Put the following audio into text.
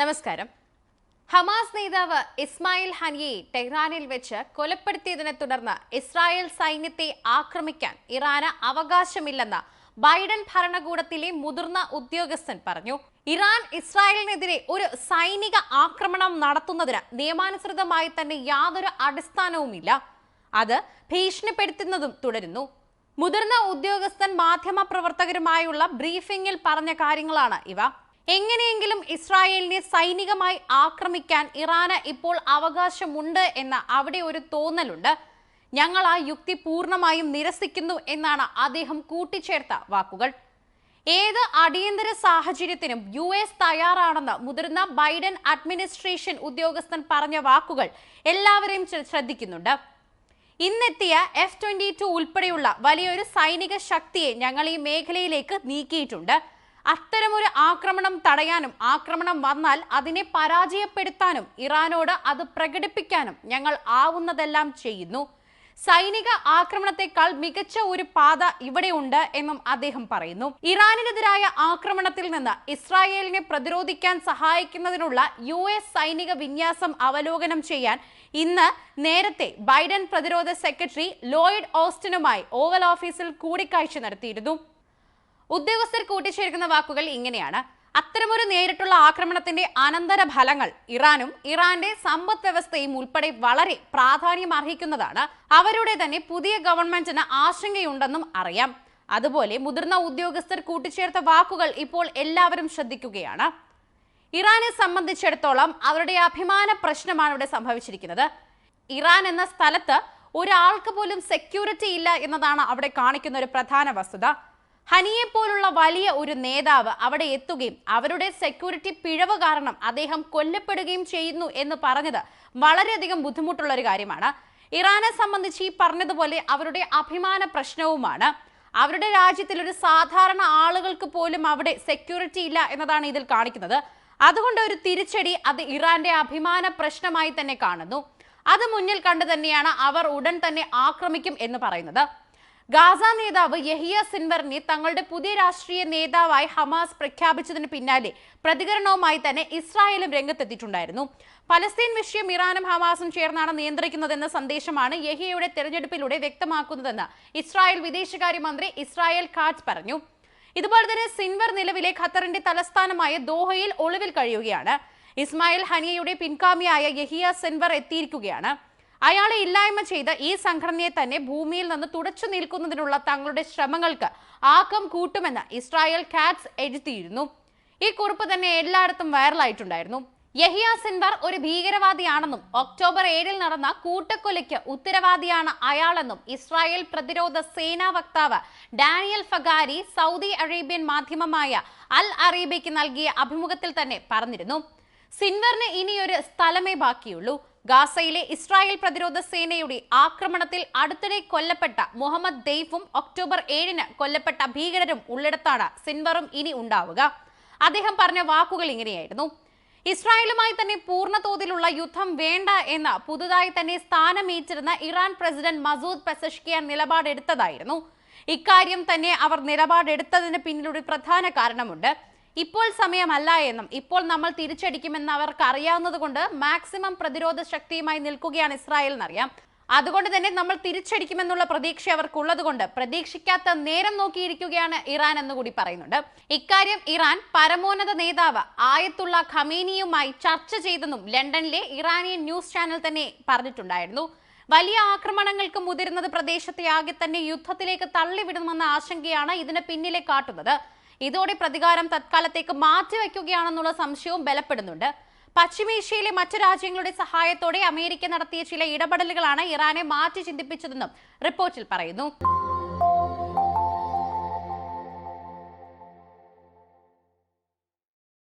നമസ്കാരം. ഹമാസ് നേതാവ് ഇസ്മായിൽ ഹനിയെ ടെഹ്റാനിൽ വെച്ച് കൊലപ്പെടുത്തിയതിനെ തുടർന്ന് ഇസ്രായേൽ സൈന്യത്തെ ആക്രമിക്കാൻ ഇറാന് അവകാശമില്ലെന്ന് ബൈഡൻ ഭരണകൂടത്തിലെ മുതിർന്ന ഉദ്യോഗസ്ഥൻ പറഞ്ഞു. ഇറാൻ ഇസ്രായേലിനെതിരെ ഒരു സൈനിക ആക്രമണം നടത്തുന്നതിന് നിയമാനുസൃതമായി തന്നെ യാതൊരു അടിസ്ഥാനവുമില്ല. അത് ഭീഷണിപ്പെടുത്തുന്നതും തുടരുന്നു. മുതിർന്ന ഉദ്യോഗസ്ഥൻ മാധ്യമപ്രവർത്തകരുമായുള്ള ബ്രീഫിംഗിൽ പറഞ്ഞ കാര്യങ്ങളാണ് ഇവ. എങ്ങനെയെങ്കിലും ഇസ്രായേലിനെ സൈനികമായി ആക്രമിക്കാൻ ഇറാന് ഇപ്പോൾ അവകാശമുണ്ട് എന്ന അവിടെ ഒരു തോന്നലുണ്ട്. ഞങ്ങൾ ആ യുക്തി പൂർണമായും നിരസിക്കുന്നു എന്നാണ് അദ്ദേഹം കൂട്ടിച്ചേർത്ത വാക്കുകൾ. ഏത് അടിയന്തര സാഹചര്യത്തിനും യു എസ് തയ്യാറാണെന്ന് മുതിർന്ന ബൈഡൻ അഡ്മിനിസ്ട്രേഷൻ ഉദ്യോഗസ്ഥൻ പറഞ്ഞ വാക്കുകൾ എല്ലാവരെയും ശ്ര- ശ്രദ്ധിക്കുന്നുണ്ട്. ഇന്നെത്തിയ എഫ് ട്വന്റി ടു ഉൾപ്പെടെയുള്ള വലിയൊരു സൈനിക ശക്തിയെ ഞങ്ങൾ ഈ മേഖലയിലേക്ക് നീക്കിയിട്ടുണ്ട്. അത്തരമൊരു ആക്രമണം തടയാനും ആക്രമണം വന്നാൽ അതിനെ പരാജയപ്പെടുത്താനും ഇറാനോട് അത് പ്രകടിപ്പിക്കാനും ഞങ്ങൾ ആവുന്നതെല്ലാം ചെയ്യുന്നു. സൈനിക ആക്രമണത്തെക്കാൾ മികച്ച ഒരു പാത ഇവിടെയുണ്ട് എന്നും അദ്ദേഹം പറയുന്നു. ഇറാനിനെതിരായ ആക്രമണത്തിൽ നിന്ന് ഇസ്രായേലിനെ പ്രതിരോധിക്കാൻ സഹായിക്കുന്നതിനുള്ള യു എസ് സൈനിക വിന്യാസം അവലോകനം ചെയ്യാൻ ഇന്ന് നേരത്തെ ബൈഡൻ പ്രതിരോധ സെക്രട്ടറി ലോയിഡ് ഓസ്റ്റിനുമായി ഓവൽ ഓഫീസിൽ കൂടിക്കാഴ്ച നടത്തിയിരുന്നു. ഉദ്യോഗസ്ഥർ കൂട്ടിച്ചേർക്കുന്ന വാക്കുകൾ ഇങ്ങനെയാണ്. അത്തരമൊരു നേരിട്ടുള്ള ആക്രമണത്തിന്റെ അനന്തര ഫലങ്ങൾ ഇറാനും ഇറാന്റെ സമ്പദ് വ്യവസ്ഥയും ഉൾപ്പെടെ വളരെ പ്രാധാന്യം അർഹിക്കുന്നതാണ്. അവരുടെ തന്നെ പുതിയ ഗവൺമെന്റിന് ആശങ്കയുണ്ടെന്നും അറിയാം. അതുപോലെ മുതിർന്ന ഉദ്യോഗസ്ഥർ കൂട്ടിച്ചേർത്ത വാക്കുകൾ ഇപ്പോൾ എല്ലാവരും ശ്രദ്ധിക്കുകയാണ്. ഇറാനെ സംബന്ധിച്ചിടത്തോളം അവരുടെ അഭിമാന പ്രശ്നമാണ് ഇവിടെ സംഭവിച്ചിരിക്കുന്നത്. ഇറാൻ എന്ന സ്ഥലത്ത് ഒരാൾക്ക് പോലും സെക്യൂരിറ്റി ഇല്ല എന്നതാണ് അവിടെ കാണിക്കുന്ന ഒരു പ്രധാന വസ്തുത. ഹനിയെ പോലുള്ള വലിയ ഒരു നേതാവ് അവിടെ എത്തുകയും അവരുടെ സെക്യൂരിറ്റി പിഴവ് കാരണം അദ്ദേഹം കൊല്ലപ്പെടുകയും ചെയ്യുന്നു എന്ന് പറഞ്ഞത് വളരെയധികം ബുദ്ധിമുട്ടുള്ള ഒരു കാര്യമാണ്. ഇറാനെ സംബന്ധിച്ച് ഈ പറഞ്ഞതുപോലെ അവരുടെ അഭിമാന പ്രശ്നവുമാണ്. അവരുടെ രാജ്യത്തിൽ ഒരു സാധാരണ ആളുകൾക്ക് പോലും അവിടെ സെക്യൂരിറ്റി ഇല്ല എന്നതാണ് ഇതിൽ കാണിക്കുന്നത്. അതുകൊണ്ട് ഒരു തിരിച്ചടി അത് ഇറാന്റെ അഭിമാന പ്രശ്നമായി തന്നെ കാണുന്നു. അത് മുന്നിൽ കണ്ടു തന്നെയാണ് അവർ ഉടൻ തന്നെ ആക്രമിക്കും എന്ന് പറയുന്നത്. ഗാസ നേതാവ് യഹിയ സിൻവറിനെ തങ്ങളുടെ പുതിയ രാഷ്ട്രീയ നേതാവായി ഹമാസ് പ്രഖ്യാപിച്ചതിന് പിന്നാലെ പ്രതികരണവുമായി തന്നെ ഇസ്രായേലും രംഗത്തെത്തിയിട്ടുണ്ടായിരുന്നു. പലസ്തീൻ വിഷയം ഇറാനും ഹമാസും ചേർന്നാണ് നിയന്ത്രിക്കുന്നതെന്ന സന്ദേശമാണ് യഹിയയുടെ തെരഞ്ഞെടുപ്പിലൂടെ വ്യക്തമാക്കുന്നതെന്ന് ഇസ്രായേൽ വിദേശകാര്യമന്ത്രി ഇസ്രായേൽ കാറ്റ് പറഞ്ഞു. ഇതുപോലെ തന്നെ സിൻവർ നിലവിലെ ഖത്തറിന്റെ തലസ്ഥാനമായ ദോഹയിൽ ഒളിവിൽ കഴിയുകയാണ്. ഇസ്മായിൽ ഹനിയയുടെ പിൻഗാമിയായ യഹിയ സിൻവർ എത്തിയിരിക്കുകയാണ്. അയാളെ ഇല്ലായ്മ ചെയ്ത ഈ സംഘടനയെ തന്നെ ഭൂമിയിൽ നിന്ന് തുടച്ചു നിൽക്കുന്നതിനുള്ള തങ്ങളുടെ ശ്രമങ്ങൾക്ക് ആക്കം കൂട്ടുമെന്ന് ഇസ്രായേൽ കാറ്റ്സ് എഴുതിയിരുന്നു. ഈ കുറിപ്പ് തന്നെ എല്ലായിടത്തും വൈറലായിട്ടുണ്ടായിരുന്നു. യഹിയ സിൻവർ ഒരു ഭീകരവാദിയാണെന്നും ഒക്ടോബർ ഏഴിൽ നടന്ന കൂട്ടക്കൊലയ്ക്ക് ഉത്തരവാദിയാണ് അയാളെന്നും ഇസ്രായേൽ പ്രതിരോധ സേനാ വക്താവ് ഡാനിയൽ ഫഗാരി സൗദി അറേബ്യൻ മാധ്യമമായ അൽ അറേബ്യയ്ക്ക് നൽകിയ അഭിമുഖത്തിൽ തന്നെ പറഞ്ഞിരുന്നു. സിൻവറിന് ഇനിയൊരു സ്ഥലമേ ബാക്കിയുള്ളൂ. ഗാസയിലെ ഇസ്രായേൽ പ്രതിരോധ സേനയുടെ ആക്രമണത്തിൽ അടുത്തിടെ കൊല്ലപ്പെട്ട മുഹമ്മദ് ദെയ്ഫും ഒക്ടോബർ ഏഴിന് കൊല്ലപ്പെട്ട ഭീകരരും ഉള്ളിടത്താണ് സിൻവറും ഇനി ഉണ്ടാവുക. അദ്ദേഹം പറഞ്ഞ വാക്കുകൾ ഇങ്ങനെയായിരുന്നു. ഇസ്രായേലുമായി തന്നെ പൂർണ തോതിലുള്ള യുദ്ധം വേണ്ട എന്ന് പുതുതായി തന്നെ സ്ഥാനമേറ്റിരുന്ന ഇറാൻ പ്രസിഡന്റ് മസൂദ് പെസഷ്കിയ നിലപാടെടുത്തതായിരുന്നു. ഇക്കാര്യം തന്നെ അവർ നിലപാടെടുത്തതിന് പിന്നിലൊരു പ്രധാന കാരണമുണ്ട്. ഇപ്പോൾ സമയമല്ല എന്നും ഇപ്പോൾ നമ്മൾ തിരിച്ചടിക്കുമെന്ന് അവർക്ക് അറിയാവുന്നതുകൊണ്ട് മാക്സിമം പ്രതിരോധ ശക്തിയുമായി നിൽക്കുകയാണ് ഇസ്രായേൽ എന്നറിയാം അതുകൊണ്ട് തന്നെ നമ്മൾ തിരിച്ചടിക്കുമെന്നുള്ള പ്രതീക്ഷ അവർക്കുള്ളതുകൊണ്ട് പ്രതീക്ഷിക്കാത്ത നേരം നോക്കിയിരിക്കുകയാണ് ഇറാൻ എന്ന് കൂടി പറയുന്നുണ്ട്. ഇക്കാര്യം ഇറാൻ പരമോന്നത നേതാവ് ആയത്തുള്ള ഖമീനിയുമായി ചർച്ച ചെയ്തെന്നും ലണ്ടനിലെ ഇറാനിയൻ ന്യൂസ് ചാനൽ തന്നെ പറഞ്ഞിട്ടുണ്ടായിരുന്നു. വലിയ ആക്രമണങ്ങൾക്ക് മുതിരുന്നത് പ്രദേശത്തെ ആകെ തന്നെ യുദ്ധത്തിലേക്ക് തള്ളിവിടുമെന്ന ആശങ്കയാണ് ഇതിന് പിന്നിലെ കാട്ടുന്നത്. ഇതോടെ പ്രതികാരം തത്കാലത്തേക്ക് മാറ്റിവെക്കുകയാണെന്നുള്ള സംശയവും ബലപ്പെടുന്നുണ്ട്. പശ്ചിമേഷ്യയിലെ മറ്റു രാജ്യങ്ങളുടെ സഹായത്തോടെ അമേരിക്ക നടത്തിയ ചില ഇടപെടലുകളാണ് ഇറാനെ മാറ്റി ചിന്തിപ്പിച്ചതെന്നും റിപ്പോർട്ടിൽ പറയുന്നു.